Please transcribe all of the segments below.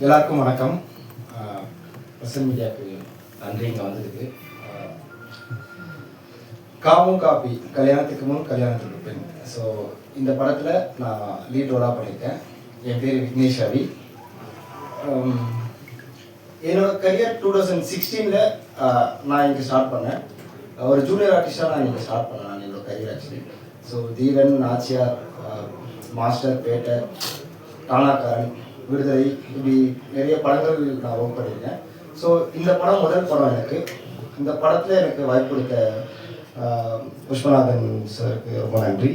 எல்லாருக்கும் வணக்கம். பிரசன் மீடியாவுக்கு நன்றி இங்கே வந்திருக்கு. ஆஹ் காமும் காப்பி கல்யாணத்துக்கு முன் கல்யாணத்துக்கு பின். ஸோ இந்த படத்தில் நான் லீட் ரோலாக பண்ணியிருக்கேன். என் பேர் விக்னேஷ் ரவி. என்னோட கரியர் டூ தௌசண்ட் சிக்ஸ்டீனில் நான் இங்கே ஸ்டார்ட் பண்ணேன். ஒரு ஜூனியர் ஆர்டிஸ்டாக நான் இங்கே ஸ்டார்ட் பண்ணேன் நான் என்னோட career actually so Theeran Naachiyaar Master batter தானாக்காரன் Viduthalai இப்படி நிறைய படங்கள் நான் ஒர்க் பண்ணியிருக்கேன். ஸோ இந்த படம் முதல் படம் எனக்கு. இந்த படத்தில் எனக்கு வாய்ப்பு கொடுத்த uh, புஷ்பநாதன் சாருக்கு ரொம்ப நன்றி.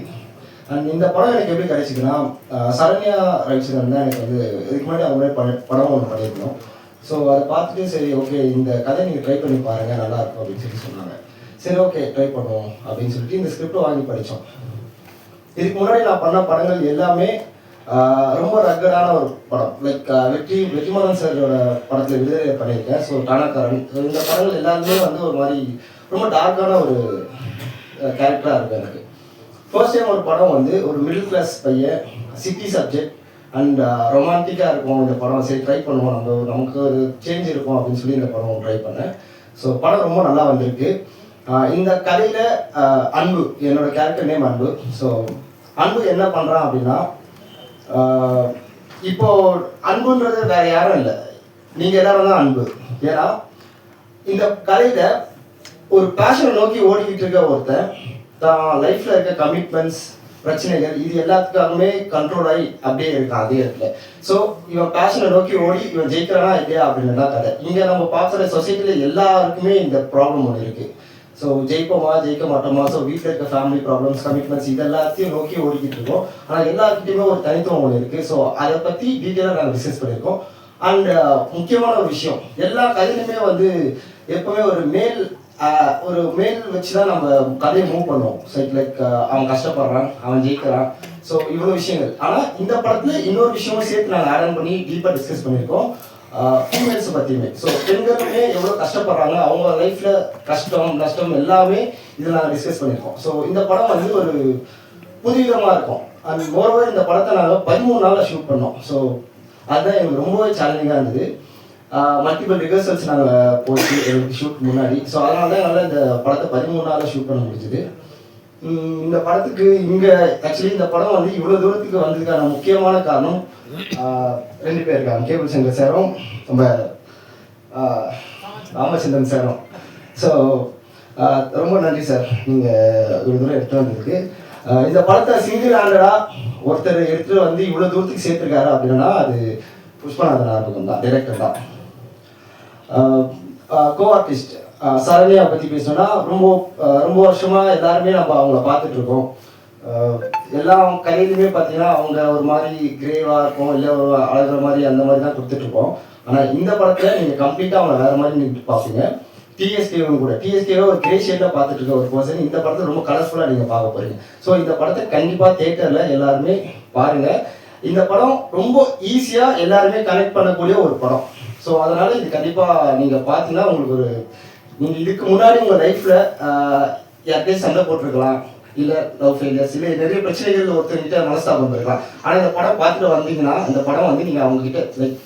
அண்ட் இந்த படம் எனக்கு எப்படி கிடைச்சிதுன்னா uh, சரண்யா ரவிச்சந்திரன் தான் எனக்கு வந்து இதுக்கு முன்னாடி அவங்களே படம் ஒன்று பண்ணியிருந்தோம். ஸோ அதை பார்த்துட்டு சரி ஓகே இந்த கதை நீங்கள் ட்ரை பண்ணி பாருங்கள் நல்லா இருக்கும் அப்படின்னு சொல்லி சொன்னாங்க. சரி ஓகே ட்ரை பண்ணுவோம் அப்படின்னு சொல்லிட்டு இந்த ஸ்கிரிப்டை வாங்கி படித்தோம் இதுக்கு முன்னாடி நான் பண்ண படங்கள் எல்லாமே ரொம்ப ரக்கடான ஒரு படம். லைக் வெற்றி வெற்றிமாறன் சாரோட படத்தில் விடுதலை பண்ணியிருக்கேன். ஸோ டானாக்காரன். இந்த படங்கள் எல்லாருமே வந்து ஒரு மாதிரி ரொம்ப டார்க்கான ஒரு கேரக்டராக இருக்கும் எனக்கு. ஃபர்ஸ்ட் டைம் ஒரு படம் வந்து ஒரு மிடில் கிளாஸ் பையன் சிட்டி சப்ஜெக்ட் அண்ட் ரொமான்டிக்காக இருக்கும் இந்த படம். சரி ட்ரை பண்ணுவோம். நம்ம நமக்கு ஒரு சேஞ்ச் இருக்கும் அப்படின்னு சொல்லி இந்த படம் ட்ரை பண்ணேன். ஸோ படம் ரொம்ப நல்லா வந்திருக்கு. இந்த கதையில அன்பு என்னோட கேரக்டர் நேம் அன்பு. ஸோ அன்பு என்ன பண்ணுறான் அப்படின்னா இப்போ அன்புன்றது வேற யாரும் இல்லை. நீங்கள் எல்லாரும் தான் அன்பு. ஏன்னா இந்த கதையில ஒரு பேஷனை நோக்கி ஓடிக்கிட்டு இருக்க ஒருத்தன் தான் லைஃப்பில் இருக்க கமிட்மெண்ட்ஸ் பிரச்சனைகள் இது எல்லாத்துக்காகவுமே கண்ட்ரோல் ஆகி அப்படியே இருக்கான் அதே இடத்துல. ஸோ இவன் பேஷனை நோக்கி ஓடி இவன் ஜெயிக்கிறானா இல்லையா அப்படின்னு தான் கதை. இங்கே நம்ம பார்க்குற சொசைட்டியில் எல்லாருக்குமே இந்த ப்ராப்ளம் ஒன்று இருக்குது ஸோ ஜெயிப்போமா ஜெயிக்க மாட்டோமா? ஸோ வீட்டில் இருக்க ஃபேமிலி ப்ராப்ளம்ஸ் கமிட்மெண்ட்ஸ் இது எல்லாத்தையும் நோக்கி ஓடிக்கிட்டு இருக்கோம். ஆனால் எல்லாருக்கிட்டையுமே ஒரு தனித்துவம் ஒன்று இருக்குது ஸோ அதை பற்றி டீட்டெயிலாக நாங்கள் டிஸ்கஸ் பண்ணியிருக்கோம். அண்ட் uh, முக்கியமான ஒரு விஷயம் எல்லா கதையிலுமே வந்து எப்பவுமே ஒரு மேல் ஒரு மேல் வச்சு தான் நம்ம கதையை மூவ் பண்ணுவோம். ஸோ லைக் uh, அவன் கஷ்டப்படுறான் அவன் ஜெயிக்கிறான். ஸோ இவ்வளோ விஷயங்கள். ஆனால் இந்த படத்தில் இன்னொரு விஷயமும் சேர்த்து நாங்கள் ஆட் பண்ணி டீப்பாக டிஸ்கஸ் பண்ணியிருக்கோம். ஃபீமேல்ஸ் பற்றியுமே ஸோ பெண்களுமே எவ்வளோ கஷ்டப்படுறாங்க அவங்க லைஃப்பில் கஷ்டம் நஷ்டம் எல்லாமே இதில் நாங்கள் டிஸ்கஸ் பண்ணியிருக்கோம் ஸோ இந்த படம் வந்து ஒரு புதுவிதமாக இருக்கும். அண்ட் மோரோவர் இந்த படத்தை நாங்கள் பதிமூணு நாளில் ஷூட் பண்ணோம். ஸோ அதுதான் எங்களுக்கு ரொம்பவே சேலஞ்சிங்காக இருந்தது. மல்டிபிள் ரிஹர்சல்ஸ் நாங்கள் போச்சு எங்களுக்கு ஷூட் முன்னாடி. ஸோ அதனால தான் என்னால் இந்த படத்தை பதிமூணு நாளில் ஷூட் பண்ண முடிஞ்சுது. இந்த படத்துக்கு இங்கே ஆக்சுவலி இந்த படம் வந்து இவ்வளோ தூரத்துக்கு வந்ததுக்கான முக்கியமான காரணம் ரெண்டு பேர் இருக்காங்க. கேபிள் சங்கர் சாரும் நம்ம ராமச்சந்திரன் சாரும். ஸோ ரொம்ப நன்றி சார் நீங்கள் இவ்வளோ தூரம் எடுத்து வந்ததுக்கு. இந்த படத்தை சிங்கிள் ஹேண்டடாக ஒருத்தர் எடுத்துகிட்டு வந்து இவ்வளோ தூரத்துக்கு சேர்த்துருக்காரு அப்படின்னா அது புஷ்பநாதன் ஆர்வம் தான். டைரக்டர் தான் கோ ஆர்டிஸ்ட் சரண்யா பற்றி பேசணும்னா ரொம்ப ரொம்ப வருஷமாக எல்லாருமே நம்ம அவங்கள பார்த்துட்டு இருக்கோம் எல்லா கையிலுமே பார்த்தீங்கன்னா அவங்க ஒரு மாதிரி கிரேவாக இருக்கும் இல்லை ஒரு அழகிற மாதிரி அந்த மாதிரி தான் கொடுத்துட்ருக்கோம். ஆனால் இந்த படத்தில் நீங்கள் கம்ப்ளீட்டாக அவங்கள வேறு மாதிரி நீங்கள் பார்ப்பீங்க. டிஎஸ்கேவும் கூட. டிஎஸ்கேவை ஒரு கிரே ஷேட்டில் பார்த்துட்டு இருக்க ஒரு பர்சன் இந்த படத்தை ரொம்ப கலர்ஃபுல்லாக நீங்கள் பார்க்க போகிறீங்க ஸோ இந்த படத்தை கண்டிப்பாக தேட்டரில் எல்லாருமே பாருங்கள் இந்த படம் ரொம்ப ஈஸியாக எல்லாருமே கனெக்ட் பண்ணக்கூடிய ஒரு படம். ஸோ அதனால் இது கண்டிப்பாக நீங்கள் பார்த்தீங்கன்னா உங்களுக்கு ஒரு நீங்கள் இதுக்கு முன்னாடி உங்கள் லைஃப்பில் யார்கிட்டயும் சண்டை போட்டிருக்கலாம் இல்லை லவ் ஃபெயிலியர்ஸ் இல்லை நிறைய பிரச்சனைகள் ஒருத்தர்கிட்ட மனஸ்தாபம் இருக்கலாம். ஆனால் இந்த படம் பார்த்துட்டு வந்தீங்கன்னா இந்த படம் வந்து நீங்கள் அவங்ககிட்ட லைக்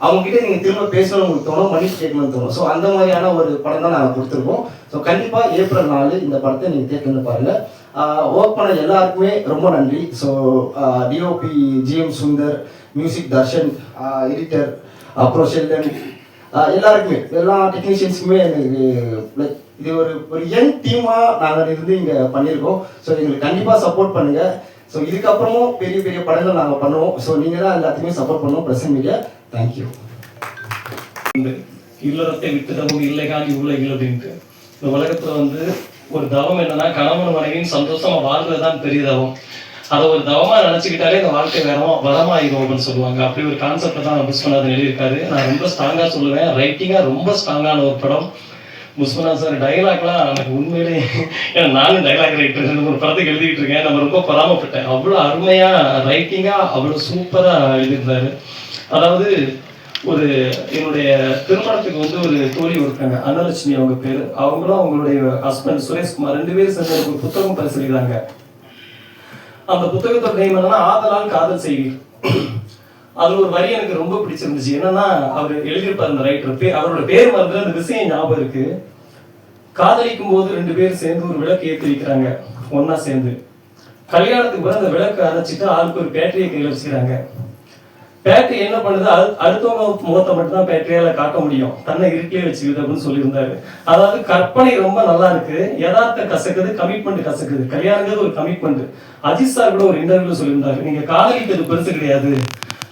அவங்ககிட்ட நீங்கள் திரும்ப பேசணும்னு உங்களுக்கு தோணும் மணி ஸ்டேட்மெண்ட் தோணும். ஸோ அந்த மாதிரியான ஒரு படம் தான் நாங்கள் கொடுத்துருக்கோம். ஸோ கண்டிப்பாக ஏப்ரல் நாலு இந்த படத்தை நீங்கள் தேர்ந்து பாருங்கள் ஒர்க் பண்ண எல்லாருக்குமே ரொம்ப நன்றி. So DOP GM Sundar music Dharshan editor அப்புறம் ஷெல்டன் எல்லாருக்குமே எல்லா டெக்னீஷியன்ஸுக்குமே எனக்கு இது ஒரு ஒரு யங் டீமாக நாங்கள் இருந்து இங்கே பண்ணியிருக்கோம். ஸோ எங்களுக்கு கண்டிப்பாக சப்போர்ட் பண்ணுங்கள் ஸோ இதுக்கப்புறமும் பெரிய பெரிய படங்கள் நாங்கள் பண்ணுவோம். ஸோ நீங்கள் தான் எல்லாத்தையுமே சப்போர்ட் பண்ணுவோம் பிரசன் மீடியா தேங்க்யூ உண்டு. இல்லறத்தை விட்டு தவம் இல்லை அப்படின்ட்டு இந்த உலகத்துல வந்து ஒரு தவம் என்னன்னா கணவன் மனைவியும் சந்தோஷமா வாழ்றதுதான் பெரிய தவம். அதை ஒரு தவமா நினைச்சுக்கிட்டாலே இந்த வாழ்க்கை வேறமா வளமாயிரும் அப்படின்னு சொல்லுவாங்க. அப்படி ஒரு கான்செப்ட் தான் புஷ்பநாதன் எழுதியிருக்காரு. நான் ரொம்ப ஸ்ட்ராங்கா சொல்லுவேன். ரைட்டிங்கா ரொம்ப ஸ்ட்ராங்கான ஒரு படம். புஷ்பநாத் சார் டைலாக்லாம் எனக்கு உண்மையிலே ஏன்னா நானும் டைலாக் ரைட்டர் ஒரு படத்துக்கு எழுதிட்டு இருக்கேன். நம்ம ரொம்ப பராமப்பட்டேன் அவ்வளோ அருமையா ரைட்டிங்கா அவ்வளோ சூப்பரா எழுதியிருந்தாரு. அதாவது ஒரு என்னுடைய திருமணத்துக்கு வந்து ஒரு தோழி இருக்காங்க அன்னலட்சுமி அவங்க பேர். அவங்களும் அவங்களுடைய ஹஸ்பண்ட் சுரேஷ்குமார் ரெண்டு பேரும் சேர்ந்து ஒரு புத்தகம் பரிசீலிக்கிறாங்க அந்த புத்தகத்தோட நேம் என்னன்னா ஆதலால் காதல் செய்வீர். அதுல ஒரு வரி எனக்கு ரொம்ப பிடிச்சிருந்துச்சு. என்னன்னா அவர் எழுதியிருப்பார் அந்த ரைட்டர் அவரோட பேர் மறந்து அந்த விஷயம் ஞாபகம் இருக்கு. காதலிக்கும் போது ரெண்டு பேரும் சேர்ந்து ஒரு விளக்கு ஏற்றி வைக்கிறாங்க. ஒன்னா சேர்ந்து. கல்யாணத்துக்கு பிறகு அந்த விளக்கு அணைச்சிட்டு ஆளுக்கு ஒரு பேட்டரியை கையில் வச்சுக்கிறாங்க. பேட்டரி என்ன பண்ணுது? அது- அடுத்தவங்க முகத்தை மட்டும் தான் பேட்டரியால காட்ட முடியும். தன்னை இருட்டிலே வச்சுக்குது அப்படின்னு சொல்லியிருந்தாரு. அதாவது கற்பனை ரொம்ப நல்லா இருக்கு. யதார்த்த கசக்குது கமிட்மெண்ட் கசக்குது. கல்யாணங்கிறது ஒரு கமிட்மெண்ட் அஜித் சார் கூட ஒரு இன்டர்வியூல சொல்லியிருந்தாரு. நீங்க காதலிக்கிறது பெருசு கிடையாது.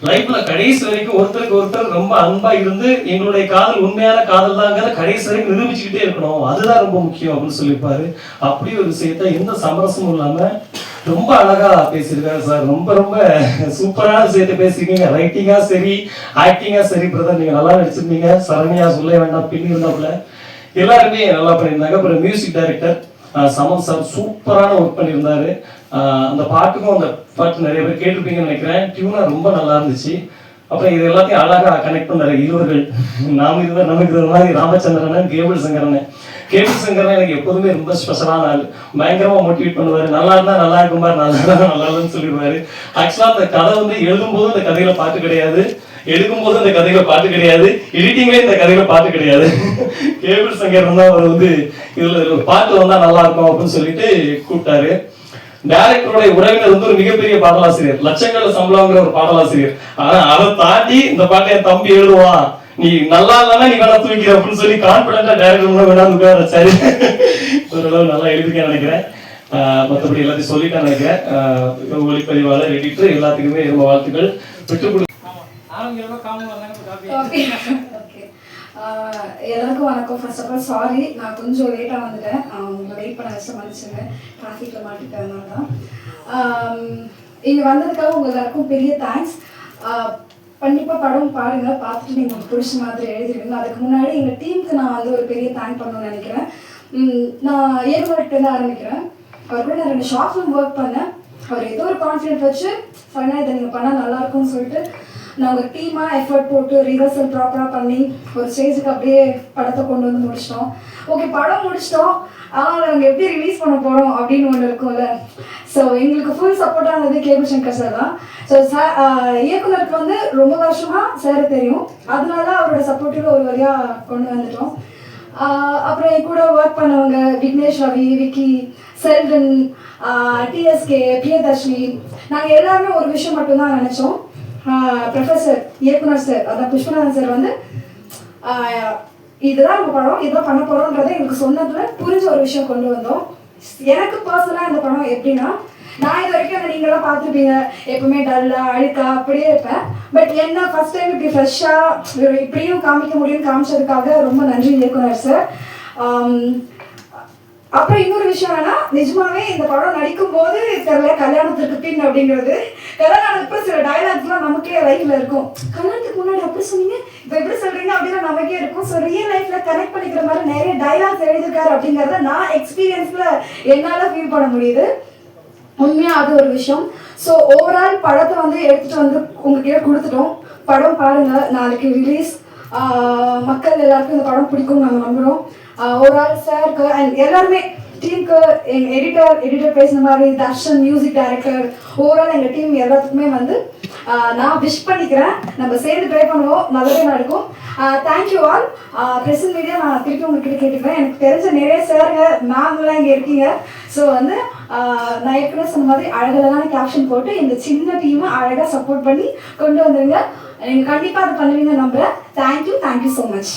லைஃப்ல கடைசி வரைக்கும் ஒருத்தருக்கு ஒருத்தர் ரொம்ப அன்பா இருந்து எங்களுடைய காதல் உண்மையான காதல் தாங்கிறத கடைசி வரைக்கும் நிரூபிச்சுக்கிட்டே இருக்கணும். அதுதான் ரொம்ப முக்கியம் அப்படின்னு சொல்லியிருப்பாரு அப்படி ஒரு விஷயத்த எந்த சமரசமும் இல்லாம ரொம்ப அழகா பேசியிருக்காரு சார். ரொம்ப ரொம்ப சூப்பரான விஷயத்த பேசியிருக்கீங்க. ரைட்டிங்கா சரி ஆக்டிங்கா சரி பிரதர் நீங்க நல்லா நடிச்சிருந்தீங்க. சரண்யா சொல்ல வேண்டாம். பின்னி இருந்தாப்புல. எல்லாருமே நல்லா பண்ணியிருந்தாங்க. அப்புறம் மியூசிக் டைரக்டர் சமம் சார் சூப்பரான ஒர்க் பண்ணியிருந்தாரு. ஆஹ் அந்த பாட்டுக்கும் அந்த பாட்டு நிறைய பேர் கேட்டிருப்பீங்கன்னு நினைக்கிறேன். டியூனா ரொம்ப நல்லா இருந்துச்சு. அப்புறம் இது எல்லாத்தையும் அழகா கனெக்ட் பண்ணாரு இருவர்கள். நாம இருவர் நமக்கு இருந்த மாதிரி ராமச்சந்திரன் கேபிள் சங்கரன் கேபிள் சங்கரன் எனக்கு எப்போதுமே ரொம்ப ஸ்பெஷலான ஆள் பயங்கரமாக மோட்டிவேட் பண்ணுவார். நல்லா இருந்தால் நல்லா இருக்கும்பார் நல்லா இருந்தால் நல்லா இல்லைன்னு சொல்லிடுவார். ஆக்சுவலாக அந்த கதை வந்து எழுதும்போது அந்த கதையில பாட்டு கிடையாது. எடுக்கும்போது அந்த கதையில பாட்டு கிடையாது. எடிட்டிங்லேயே இந்த கதையில பாட்டு கிடையாது. கேபிள் சங்கர் தான் அவர் வந்து இதில் பாட்டு வந்தால் நல்லா இருக்கும் அப்படின்னு சொல்லிட்டு கூப்பிட்டாரு. டைரக்டருடைய உறவினர் வந்து ஒரு மிகப்பெரிய பாடலாசிரியர். லட்சங்கள்ல சம்பளங்கிற ஒரு பாடலாசிரியர். ஆனா அதை தாண்டி இந்த பாட்டை என் தம்பி எழுதுவான் நீ நல்லா இல்லைன்னா நீ வேணா தூக்கிற அப்படின்னு சொல்லி கான்பிடண்டா டைரக்டர் வேணாம் உட்கார வச்சாரு. ஓரளவு நல்லா எழுதிருக்கேன் நினைக்கிறேன். மத்தபடி எல்லாத்தையும் சொல்லிட்டேன் நினைக்கிறேன். ஒளிப்பதிவாளர் எடிட்டர் எல்லாத்துக்குமே ரொம்ப வாழ்த்துக்கள். விட்டு கொடு எல்லாருக்கும் வணக்கம். ஃபர்ஸ்ட் ஆஃப் ஆல் சாரி நான் கொஞ்சம் லேட்டாக வந்துட்டேன். உங்களை வெயிட் பண்ண வச்சு மன்னிச்சுங்க டிராஃபிக்கில் மாட்டிட்டதுனால தான் இங்கே வந்ததுக்காக உங்க எல்லாருக்கும் பெரிய தேங்க்ஸ் கண்டிப்பாக படம் பாருங்க. பார்த்துட்டு நீங்கள் உங்களுக்கு பிடிச்ச மாதிரி எழுதிருங்க அதுக்கு முன்னாடி எங்கள் டீமுக்கு நான் வந்து ஒரு பெரிய தேங்க் பண்ணணும்னு நினைக்கிறேன். நான் நான் ஏற்பாட்டுலேருந்து ஆரம்பிக்கிறேன். அவர் கூட நான் ரெண்டு ஷார்ட் ஃபிலிம் ஒர்க் பண்ணேன். அவர் ஏதோ ஒரு கான்ஃபிடென்ட் வச்சு ஃபைனாக இதை நீங்கள் பண்ணால் நல்லா இருக்கும்னு சொல்லிட்டு நாங்கள் டீமாக எஃபர்ட் போட்டு ரிஹர்சல் ப்ராப்பராக பண்ணி ஒரு ஸ்டேஜுக்கு அப்படியே படத்தை கொண்டு வந்து முடிச்சிட்டோம். ஓகே படம் முடிச்சிட்டோம். ஆனால் நாங்கள் எப்படி ரிலீஸ் பண்ண போகிறோம் அப்படின்னு ஒன்று இருக்கும்ல. ஸோ எங்களுக்கு ஃபுல் சப்போர்ட்டாக இருந்தது கேபிள் சங்கர் சார் தான். ஸோ சார் இயக்குனருக்கு வந்து ரொம்ப வருஷமாக சார் தெரியும். அதனால அவரோட சப்போர்ட்டில் ஒரு வழியாக கொண்டு வந்துட்டோம். அப்புறம் என் கூட ஒர்க் பண்ணவங்க விக்னேஷ் ரவி விக்கி செல்வன் டிஎஸ்கே பிரியதர்ஷினி நாங்கள் எல்லாருமே ஒரு விஷயம் மட்டும்தான் நினச்சோம். ப்ரொஃபஸர் இயக்குனர் சார் அதான் புஷ்பநாதன் சார் வந்து இதுதான் நம்ம படம் இதுதான் பண்ண போகிறோன்றதை எங்களுக்கு சொன்னதுல புரிஞ்ச ஒரு விஷயம் கொண்டு வந்தோம். எனக்கு பர்சனலாக இந்த படம் எப்படின்னா நான் இது வரைக்கும் அந்த நீங்களாம் பார்த்துருப்பீங்க எப்பவுமே டல்லா அழுக்கா அப்படியே இருப்பேன். பட் என்ன ஃபர்ஸ்ட் டைம் இப்படி ஃப்ரெஷ்ஷாக இப்படியும் காமிக்க முடியும்னு காமிச்சதுக்காக ரொம்ப நன்றி இயக்குனர் சார் அப்புறம் இன்னொரு விஷயம் என்னன்னா நிஜமாவே இந்த படம் நடிக்கும் போது தெரியல கல்யாணத்துக்கு பின் அப்படிங்கிறது. கல்யாணத்துக்கு அப்புறம் சில டைலாக்ஸ்லாம் நமக்கே லைஃப்ல இருக்கும். கல்யாணத்துக்கு முன்னாடி அப்படி சொன்னீங்க. இப்போ எப்படி சொல்றீங்க? அப்படின்னு நமக்கே இருக்கும். ஸோ ரியல் லைஃப்ல கனெக்ட் பண்ணிக்கிற மாதிரி நிறைய டைலாக்ஸ் எழுதியிருக்காரு அப்படிங்கிறத நான் எக்ஸ்பீரியன்ஸ்ல என்னால் ஃபீல் பண்ண முடியுது. உண்மையாக அது ஒரு விஷயம். ஸோ ஓவரால் படத்தை வந்து எடுத்துகிட்டு வந்து உங்ககிட்ட கொடுத்துட்டோம். படம் பாருங்கள் நாளைக்கு ரிலீஸ் மக்கள் எல்லாருக்கும் இந்த படம் பிடிக்கும் நாங்கள் நம்புகிறோம் ஓவரால் சாருக்கு அண்ட் எல்லாருமே டீமுக்கு எங்கள் எடிட்டர் எடிட்டர் பேசின மாதிரி தர்ஷன் மியூசிக் டைரக்டர் ஓவரால் எங்கள் டீம் எல்லாத்துக்குமே வந்து நான் விஷ் பண்ணிக்கிறேன். நம்ம சேர்ந்து ட்ரை பண்ணுவோம். நல்லதே நடக்கும். தேங்க்யூ ஆல் பிரசன்ட் மீடியா நான் திருப்பி உங்ககிட்ட கேட்டுக்கிறேன். எனக்கு தெரிஞ்ச நிறைய சாருங்க மேம்லாம் இங்கே இருக்கீங்க. ஸோ வந்து நான் ஏற்கனவே சொன்ன மாதிரி அழகழகான கேப்ஷன் போட்டு இந்த சின்ன டீமை அழகாக சப்போர்ட் பண்ணி கொண்டு வந்துருங்க. நீங்கள் கண்டிப்பாக அதை பண்ணுவீங்க நம்புகிறேன் தேங்க்யூ தேங்க்யூ ஸோ மச்